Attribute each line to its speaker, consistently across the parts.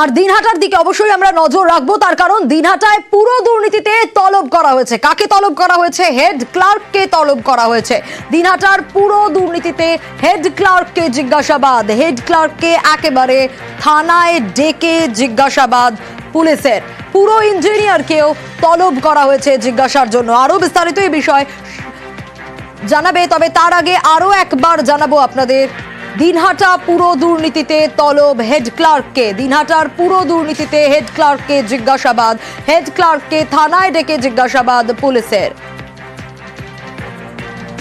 Speaker 1: আর দিনহাটার দিকে অবশ্যই আমরা নজর রাখব, তার কারণ দিনহাটায় পুরো দুর্নীতিতে তলব করা হয়েছে। কাকে তলব করা হয়েছে? হেড ক্লার্ককে তলব করা হয়েছে। দিনহাটার পুরো দুর্নীতিতে হেড ক্লার্ককে জিজ্ঞাসাবাদ, হেড ক্লার্ককে একেবারে থানায় ডেকে জিজ্ঞাসাবাদ পুলিশের। পুরো ইঞ্জিনিয়ারকেও তলব করা হয়েছে জিজ্ঞাসার জন্য। আরও বিস্তারিত এই বিষয় জানাবে, তবে তার আগে আরও একবার জানাব আপনাদের দিনহাটা পুরো দুর্নীতিতে তলব হেড ক্লার্ককে। দিনহাটার পুরো দুর্নীতিতে হেড ক্লার্ককে জিজ্ঞাসাবাদ। হেড ক্লার্ককে থানায় ডেকে জিজ্ঞাসাবাদ পুলিশের।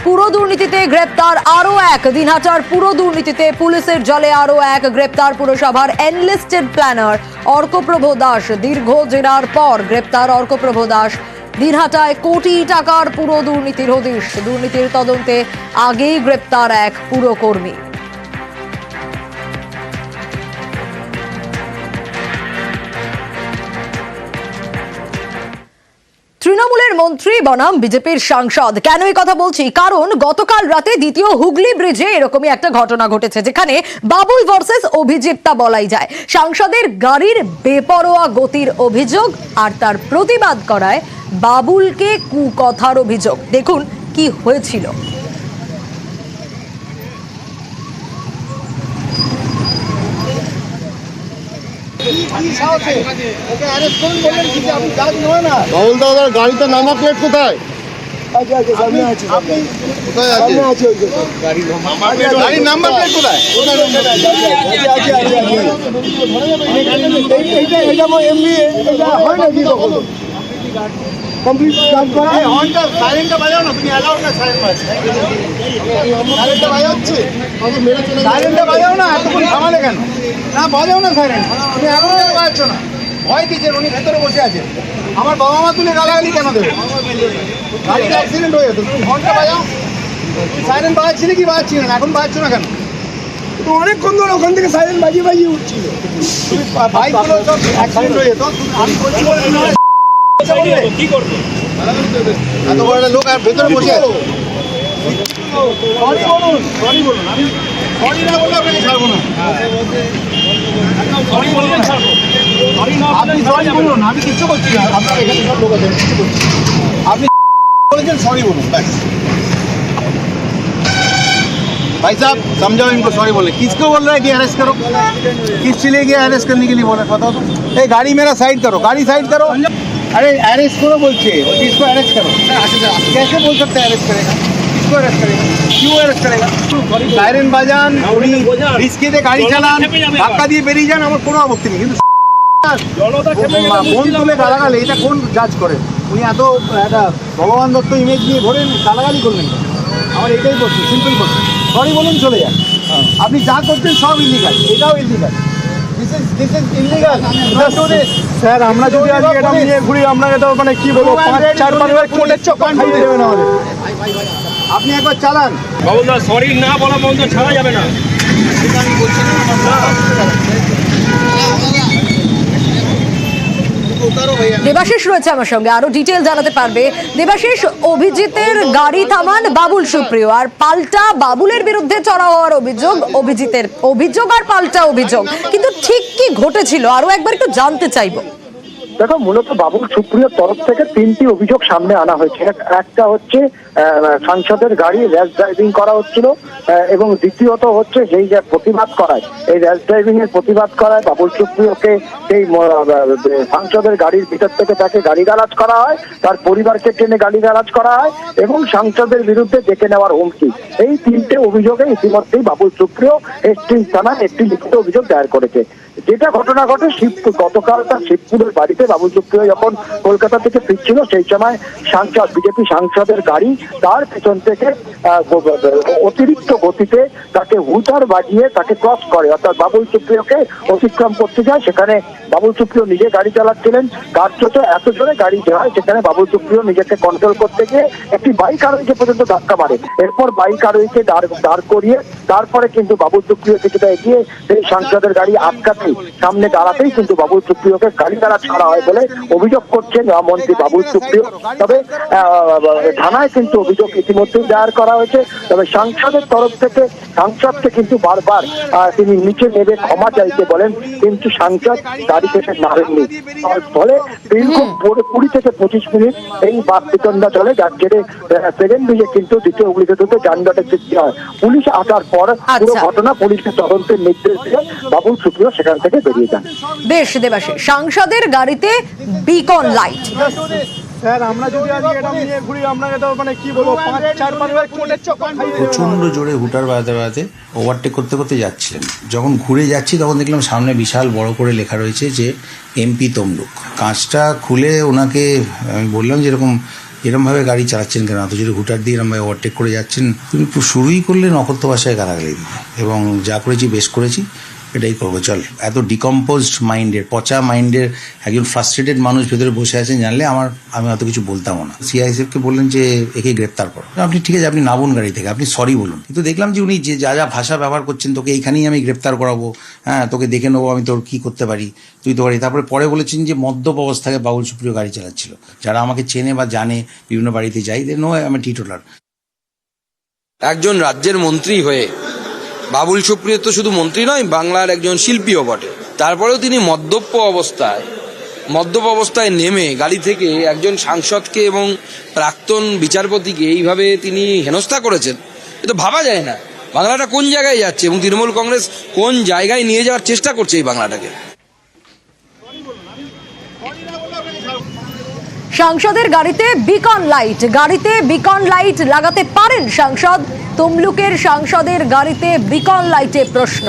Speaker 1: পুরো দুর্নীতিতে গ্রেপ্তার আরও এক। দিনহাটার পুরো দুর্নীতিতে পুলিশের জলে আরও এক গ্রেপ্তার পুরসভার এনলিস্টেড প্ল্যানার অর্কপ্রভ দাস। দীর্ঘ জেরার পর গ্রেপ্তার অর্কপ্রভ দাস। দিনহাটায় কোটি টাকার পুরো দুর্নীতির হদিশ। দুর্নীতির তদন্তে আগেই গ্রেপ্তার এক পুরকর্মী। তৃণমূলের মন্ত্রী বনাম বিজেপির সাংসদ। কেন এই কথা বলছি? কারণ গতকাল রাতে দ্বিতীয় হুগলি ব্রিজে এরকমই একটা ঘটনা ঘটেছে, যেখানে বাবুল ভার্সেস অভিজিৎটা বলাই যায়। সাংসদের গাড়ির বেপরোয়া গতির অভিযোগ আর তার প্রতিবাদ করায় বাবুলকে কুকথার অভিযোগ। দেখুন কি হয়েছিল
Speaker 2: ওকে অ্যারেস্ট করুন বললেন কি যে আপনি কাজ নয় না
Speaker 3: রাহুল দাদার গাড়িতে নাম্বার প্লেট কোথায়
Speaker 2: আচ্ছা আচ্ছা সামনে আছে আপনি
Speaker 3: কোথায় আছে
Speaker 2: সামনে আছে ওই যে
Speaker 3: গাড়ির নাম্বার প্লেট কোথায় কোথায় number plate?
Speaker 2: কোথায় আছে আছে এইটা এইটা এটা হয় নাকি কখনো কমপ্লিট কাজ করা।
Speaker 3: সাইরেনটা বাজাও না তুমি অ্যালাউড না সাইরেন বাজছে সাইরেনটা বাজাচ্ছে।
Speaker 2: বাজাও না এতক্ষণ থামালে কেন? না বাজাও না সাইরেন তুমি এখনও কেন বাজাচ্ছ না। ভয় দিচ্ছেন উনি ভেতরে বসে আছেন আমার বাবা মা তুলে গালাগালি কেন দেবে? গাড়িতে অ্যাক্সিডেন্ট হয়ে যেত তুমি হর্নটা বাজাও। সাইরেন বাজাচ্ছিলে কি বাজাচ্ছিলে না? এখন বাজাচ্ছ না কেন? তো অনেকক্ষণ ধরে ওখান থেকে সাইরেন বাজিয়ে বাজিয়ে উঠছিল। তুমি বাইকগুলো সব অ্যাক্সিডেন্ট হয়ে যেত। আমি বলছি বলে তুমি আমার বললে?
Speaker 3: এত বড় একটা লোক আর ভেতরে বসে আছে
Speaker 2: সরি বলুন সরি বলুন আমি
Speaker 3: সরি না বললে আপনাকে ছাড়বো না
Speaker 2: আপনি সরি বলুন আমি কিচ্ছু করছি না আপনার এখানে সব লোক আছে আমি কিচ্ছু করছি না। আপনি বলেছেন সরি বলুন ব্যাস
Speaker 3: भाई साहब समझाओ इनको सॉरी बोले किसको बोल रहा है कि अरेस्ट करो किस चीज लिए अरेस्ट करने के लिए बोला बताओ तो
Speaker 2: ए गाड़ी मेरा साइड करो गाड़ी साइड करो अरे अरेस्ट करो बोलते इसको अरेस्ट करो कैसे बोल सकते हैं अरेस्ट करेगा किसको अरेस्ट करेगा क्यों अरेस्ट करेगा সাইরেন বাজান উনি রিস্কেতে গাড়ি চালান ধাক্কা দিয়ে বেরিয়ে যান আমার কোনো আপত্তি নেই কিন্তু মন তুলে গালাগালি এটা কোন জাজ করে উনি এত একটা ভগবান দত্ত ইমেজ নিয়ে ধরেন গালাগালি করলেন কেন? আমার এটাই করছি সিম্পল করছি সরি বলুন চলে যান আপনি যা করছেন সব ইলিগাল এটাও ইলিগাল স্যার আমরা যদি আজকে এটা নিয়ে ঘুরি আমরা এটা মানে কি বলব? পাঁচ চার পাঁচবার বার কোর্টের চক্কর খাইয়ে আমাদের আপনি একবার চালান।
Speaker 4: বাবুদা সরি না বলা বন্ধ ছাড়া যাবে না।
Speaker 1: দেবাশিস রয়েছে আমার সঙ্গে। আরও ডিটেল জানাতে পারবে। দেবাশিস, অভিজিতের গাড়ি থামান বাবুল সুপ্রিয়। আর পাল্টা বাবুলের বিরুদ্ধে চড়া হওয়ার অভিযোগ অভিজিতের অভিযোগ আর পাল্টা অভিযোগ। কিন্তু ঠিক কি ঘটেছিল? আরও একবার একটু জানতে চাইব।
Speaker 5: দেখো, মূলত বাবুল সুপ্রিয়র তরফ থেকে তিনটি অভিযোগ সামনে আনা হয়েছে। একটা হচ্ছে সাংসদের গাড়ি র্যাশ ড্রাইভিং করা হচ্ছিল এবং দ্বিতীয়ত হচ্ছে যেই যে প্রতিবাদ করায়, এই র্যাশ ড্রাইভিং এর প্রতিবাদ করায় বাবুল সুপ্রিয়কে সেই সাংসদের গাড়ির ভিতর থেকে তাকে গালিগালাজ করা হয়, তার পরিবারকে টেনে গালিগালাজ করা হয়, এবং সাংসদের বিরুদ্ধে ডেকে নেওয়ার হুমকি। এই তিনটে অভিযোগে ইতিমধ্যেই বাবুল সুপ্রিয় এসটি থানায় একটি লিখিত অভিযোগ দায়ের করেছে। যেটা ঘটনা ঘটে শিবপুর গতকাল তার শিবপুরের বাড়িতে বাবুল সুপ্রিয় যখন কলকাতা থেকে ফিরছিল, সেই সময় সাংসদ বিজেপি সাংসদের গাড়ি তার পেছন থেকে অতিরিক্ত গতিতে তাকে হুটার বাজিয়ে তাকে ক্রস করে। অর্থাৎ বাবুল সুপ্রিয়কে অতিক্রম করতে যায়। সেখানে বাবুল সুপ্রিয় নিজে গাড়ি চালাচ্ছিলেন। কার্যত এত জোরে গাড়ি যায়, সেখানে বাবুল সুপ্রিয় নিজেকে কন্ট্রোল করতে গিয়ে একটি বাইক আরোহীকে পর্যন্ত ধাক্কা মারে। এরপর বাইক আরোহীকে দাঁড় দাঁড় করিয়ে তারপরে কিন্তু বাবুল সুপ্রিয় কিছুটা এগিয়ে সেই সাংসদের গাড়ি আটকাতে সামনে দাঁড়াতেই কিন্তু বাবুল সুপ্রিয়কে গাড়ি দ্বারা ছাড়া হয় বলে অভিযোগ করছেন মন্ত্রী বাবুল সুপ্রিয় তবে থানায় কিন্তু অভিযোগ ইতিমধ্যেই দায়ের করা হয়েছে। তবে সাংসদের তরফ থেকে, সাংসদকে কিন্তু বারবার তিনি নিচে নেবে ক্ষমা চাইতে বলেন, কিন্তু সাংসদ গাড়ি থেকে নামেননি ফলে দীর্ঘ কুড়ি থেকে পঁচিশ মিনিট এই বাদ বিতণ্ডা চলে। যার জেরে সেকেন্ড দিকে কিন্তু দ্বিতীয় যানজটের সৃষ্টি হয়। পুলিশ আসার পর পুরো
Speaker 1: আচ্ছা।
Speaker 5: ঘটনা পুলিশকে তদন্তের নির্দেশ দিয়ে বাবুল সুপ্রিয় সেখান থেকে বেরিয়ে যান
Speaker 1: বেশ দেবাশে সাংসদের গাড়িতে বিকন লাইট
Speaker 2: স্যার আমরা যদি আজকে এটা নিয়ে ঘুরি আপনাকে তো মানে কি বলব পাঁচ চার পাঁচবার কোটের চক্কর খাইয়ে দেবো।
Speaker 6: প্রচণ্ড জোরে হুটার বাজাতে বাজাতে ওভারটেক করতে করতে যাচ্ছিলেন যখন ঘুরে যাচ্ছি তখন দেখলাম সামনে বিশাল বড় করে লেখা রয়েছে যে এমপি তমলুক কাঁচটা খুলে ওনাকে আমি বললাম যে এরকম এরমভাবে গাড়ি চালাচ্ছেন কেন? অত যদি হুটার দিয়ে এরমভাবে ওভারটেক করে যাচ্ছেন, তুমি শুরুই করলে নকথ্য ভাষায় গালাগালি এবং যা করেছি, বেশ করেছি। এটাই করব, চল। এত ডিকম্পোজড মাইন্ডের পচা মাইন্ডের একজন ফ্রাস্ট্রেটেড মানুষ ভেতরে বসে আছেন, জানলে আমার, আমি অত কিছু বলতামও না। সিআইএসএফকে বললেন যে, একে গ্রেপ্তার করো। আপনি ঠিক আছে, আপনি নামুন গাড়ি থেকে, আপনি সরি বলুন। কিন্তু দেখলাম যে উনি যে, যা যা ভাষা ব্যবহার করছেন, তোকে এইখানেই আমি গ্রেপ্তার করাবো হ্যাঁ তোকে দেখে নেব আমি তোর কি করতে পারি, তুই তো পারি তারপরে পরে বলেছেন যে, মদ্যপ অবস্থায় বাবুল সুপ্রিয় গাড়ি চালাচ্ছিল। যারা আমাকে চেনে বা জানে, বিভিন্ন বাড়িতে যাই দে নো আমি টিটোলার
Speaker 7: একজন রাজ্যের মন্ত্রী হয়ে বাবুল সুপ্রিয় তো শুধু মন্ত্রী নয়, বাংলার একজন শিল্পীও বটে। তারপরেও তিনি মদ্যপ অবস্থায় মদ্যপ অবস্থায় নেমে গাড়ি থেকে একজন সাংসদকে এবং প্রাক্তন বিচারপতিকে এইভাবে তিনি হেনস্থা করেছেন, এ তো ভাবা যায় না। বাংলাটা কোন জায়গায় যাচ্ছে এবং তৃণমূল কংগ্রেস কোন জায়গায় নিয়ে যাওয়ার চেষ্টা করছে এই বাংলাটাকে?
Speaker 1: সাংসদের গাড়িতে বিকন লাইট। গাড়িতে বিকন লাইট লাগাতে পারেন সাংসদ। তমলুকের সাংসদের গাড়িতে বিকন লাইটে প্রশ্ন।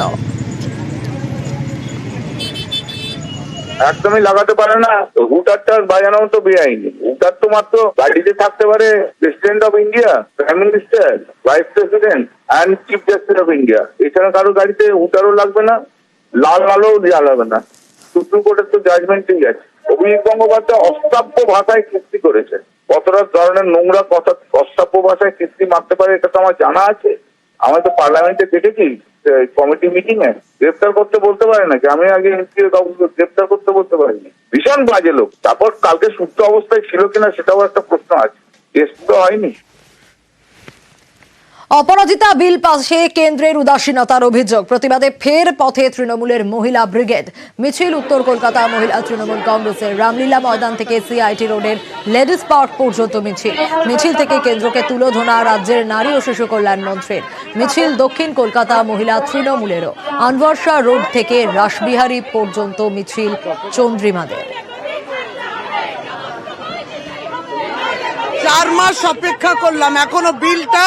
Speaker 8: একদমই লাগাতে পারে না। হুটারটা বাজানো তো বেআইনি। হুটার তো মাত্র গাড়িতে থাকতে পারে president of India prime minister vice president and chief justice of India এছাড়া কারও গাড়িতে হুটারও লাগবে না, লাল আলো জ্বালাবে না। সুপ্রিম কোর্টের তো জাজমেন্টই আছে। অভিজিৎ গঙ্গোপাধ্যায় অস্তাব্য ভাষায় কীর্তি করেছে কতটা ধরনের নোংরা কথা অস্তাব্য ভাষায় কীর্তি মারতে পারে, এটা তো আমার জানা আছে। আমি তো পার্লামেন্টে দেখেছি কমিটি মিটিং এ গ্রেফতার করতে বলতে পারে নাকি? আমি আগে কাউকে গ্রেপ্তার করতে বলতে পারিনি। ভীষণ বাজে লোক। তারপর কালকে সুস্থ অবস্থায় ছিল কিনা সেটাও একটা প্রশ্ন আছে। টেস্ট তো হয়নি।
Speaker 1: অপরাজিতা বিল পাশে কেন্দ্রের উদাসীনতার অভিযোগ। প্রতিবাদে ফের পথে তৃণমূলের মহিলা ব্রিগেড। মিছিল উত্তর কলকাতা মহিলা তৃণমূল কংগ্রেসের রামলীলা ময়দান থেকে সিআইটি রোডের লেডিস পার্ক পর্যন্ত মিছিল। মিছিল থেকে কেন্দ্রকে তুলোধনা রাজ্যের নারী ও শিশু কল্যাণ মন্ত্রীর। মিছিল দক্ষিণ কলকাতা মহিলা তৃণমূলেরও। আনভারসা রোড থেকে রাসবিহারী পর্যন্ত মিছিল চন্দ্রিমাদের।
Speaker 9: চার মাস অপেক্ষা করলাম। এখনও বিলটা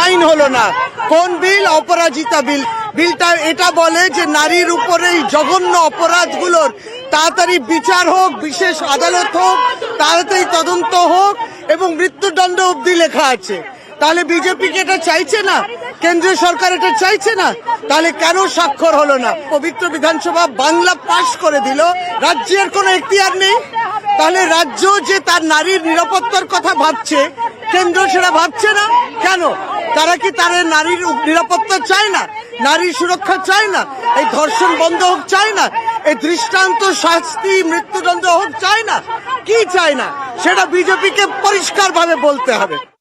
Speaker 9: আইন হলো না। কোন বিল? অপরাজিতা বিল। বিলটা এটা বলে যে নারীর উপরে এই জঘন্য অপরাধগুলোর তাড়াতাড়ি বিচার হোক, বিশেষ আদালত হোক, তাড়াতাড়ি তদন্ত হোক এবং মৃত্যুদণ্ড অবধি লেখা আছে। তাহলে বিজেপি কি এটা চাইছে না? কেন্দ্রীয় সরকার এটা চাইছে না? তাহলে কেন স্বাক্ষর হলো না? পবিত্র বিধানসভা বাংলা পাশ করে দিল। রাজ্যের কোনো এখতিয়ার নেই। তাহলে রাজ্য যে তার নারীর নিরাপত্তার কথা ভাবছে, কেন্দ্র সেটা ভাবছে না? কেন? তারা কি তার নারীর নিরাপত্তা চায় না? নারীর সুরক্ষা চায় না? এই ধর্ষণ বন্ধ হোক চায় না? এই দৃষ্টান্ত শাস্তি, মৃত্যুদণ্ড হোক চায় না? কি চায় না? সেটা বিজেপিকে পরিষ্কারভাবে বলতে হবে।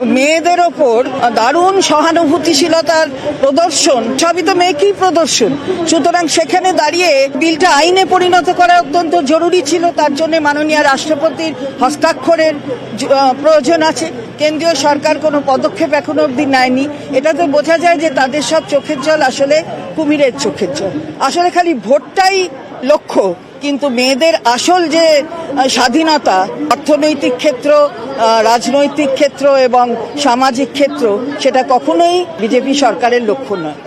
Speaker 10: মেয়েদের ওপর দারুণ সহানুভূতিশীলতার প্রদর্শন। সবই তো মেয়েকেই প্রদর্শন? সুতরাং সেখানে দাঁড়িয়ে বিলটা আইনে পরিণত করা অত্যন্ত জরুরি ছিল। তার জন্য মাননীয় রাষ্ট্রপতির হস্তাক্ষরের প্রয়োজন আছে। কেন্দ্রীয় সরকার কোনো পদক্ষেপ এখনও অবধি নেয়নি। এটাতে বোঝা যায় যে তাদের সব চোখের জল আসলে কুমিরের চোখের জল। আসলে খালি ভোটটাই লক্ষ্য। কিন্তু মেয়েদের আসল যে স্বাধীনতা, অর্থনৈতিক ক্ষেত্র রাজনৈতিক ক্ষেত্র এবং সামাজিক ক্ষেত্র, সেটা কখনোই বিজেপি সরকারের লক্ষ্য নয়।